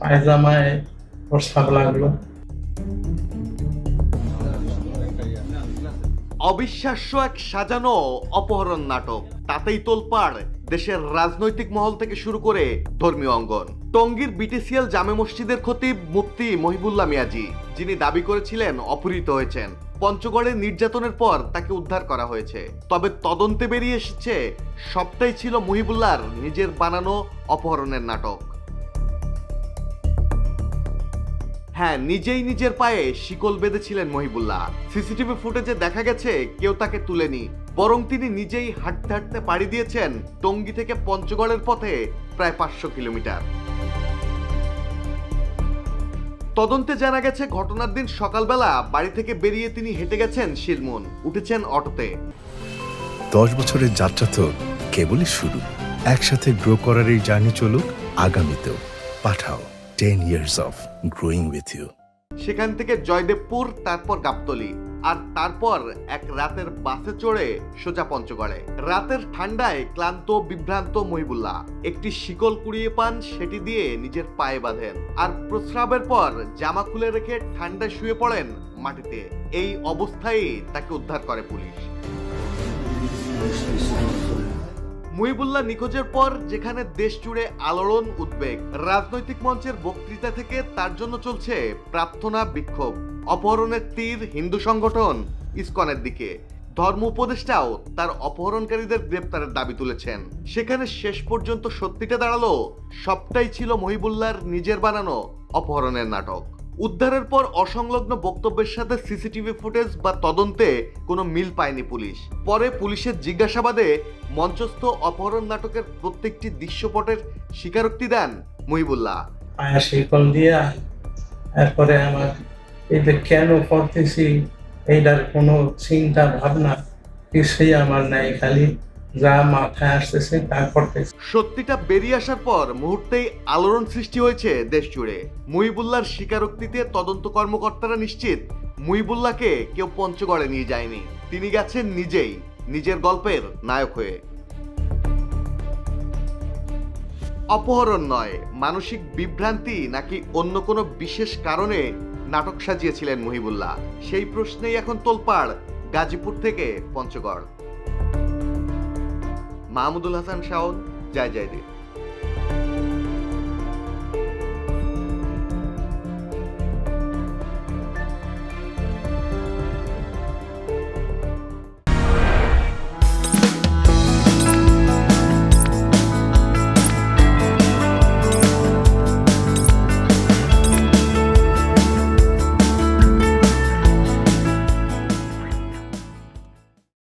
পায়জামায় প্রস্তাব লাগল। অবিশ্বাস্য এক সাজানো অপহরণ নাটক। তাতেই তোলপাড় দেশের রাজনৈতিক মহল থেকে শুরু করে ধর্মীয় অঙ্গন। টঙ্গীর বিটিসিএল জামে মসজিদের খতিব মুফতি মহিবুল্লাহ মিয়াজি যিনি দাবি করেছিলেন অপহৃত হয়েছেন। পঞ্চগড়ে নির্যাতনের পর তাকে উদ্ধার করা হয়েছে। তবে তদন্তে বেরিয়ে এসেছে সবটাই ছিল মহিবুল্লাহর নিজের বানানো অপহরণের নাটক। হ্যাঁ নিজেই নিজের পায়ে শিকল বেঁধেছিলেন মহিবুল্লাহ। সিসিটিভি ফুটেজে দেখা গেছে কেউ তাকে তুলেনি, বরং তিনি নিজেই হাঁটতে হাঁটতে পাড়ি দিয়েছেন টঙ্গী থেকে পঞ্চগড়ের পথে প্রায় পাঁচশো কিলোমিটার। তদন্তে জানা গেছে, ঘটনার দিন সকালবেলা বাড়ি থেকে বেরিয়ে তিনি হেঁটে গেছেন শিলমন উঠেছেন অটোতে। দশ বছরের যাত্রা তো কেবলই শুরু। একসাথে গ্রো করার এই জার্নি চলুক, আগামীতেও। Pathao. Ten years of growing with you সেখান থেকে জয়দেবপুর, তারপর গাবতলি, আর তারপর এক রাতের বাসে চড়ে সোজা পঞ্চগড়ে। রাতের ঠান্ডায় ক্লান্ত, বিভ্রান্ত মহিবুল্লাহ, একটি শিকল কুড়িয়ে পান, সেটি দিয়ে নিজের পায়ে বাঁধেন, আর প্রস্রাবের পর জামা খুলে রেখে ঠান্ডায় শুয়ে পড়েন মাটিতে। এই অবস্থায় তাকে উদ্ধার করে পুলিশ। মুহিবুল্লাহ নিখোঁজের পর যেখানে দেশ জুড়ে আলোড়ন, উদ্বেগ, রাজনৈতিক মঞ্চের বক্তৃতা থেকে তার জন্য চলছে প্রার্থনা, বিক্ষোভ, অপহরণের তীর হিন্দু সংগঠন ইসকনের দিকে। ধর্ম উপদেষ্টাও তার অপহরণকারীদের গ্রেপ্তারের দাবি তুলেছেন। সেখানে শেষ পর্যন্ত সত্যিটা দাঁড়াল, সবটাই ছিল মহিবুল্লাহর নিজের বানানো অপহরণের নাটক। উদ্ধারের পর অসংলগ্ন বক্তব্যের সাথে সিসিটিভি ফুটেজ বা তদন্তে কোনো মিল পায়নি পুলিশ। পরে পুলিশের জিজ্ঞাসাবাদে মঞ্চস্থ অপহরণ নাটকের প্রত্যেকটি দৃশ্যপটের স্বীকারোক্তি দেন মহিবুল্লাহ। পায়ে শিকল দিয়া, এরপরে আমার যে কেন করতেছি, এইটার কোনো চিন্তা, ভাবনা কিছুই আমার নাই খালি। যা মাথায় আসতেছে তা সত্যিটা বেরিয়ে আসার পর মুহূর্তেই আলোড়ন সৃষ্টি হয়েছে দেশ জুড়ে। মুহিবুল্লাহর স্বীকারোক্তিতে তদন্ত কর্মকর্তারা নিশ্চিত কেউ পঞ্চগড়ে নিয়ে যায়নি। তিনি গেছেন নিজেই, নিজের গল্পের নায়ক হয়ে। অপহরণ নয়, মানসিক বিভ্রান্তি নাকি অন্য কোনো বিশেষ কারণে নাটক সাজিয়েছিলেন মুহিবুল্লাহ? সেই প্রশ্নেই এখন তোলপাড় গাজীপুর থেকে পঞ্চগড়। মাহমুদুল হাসান শাওন জয় জয়দীপ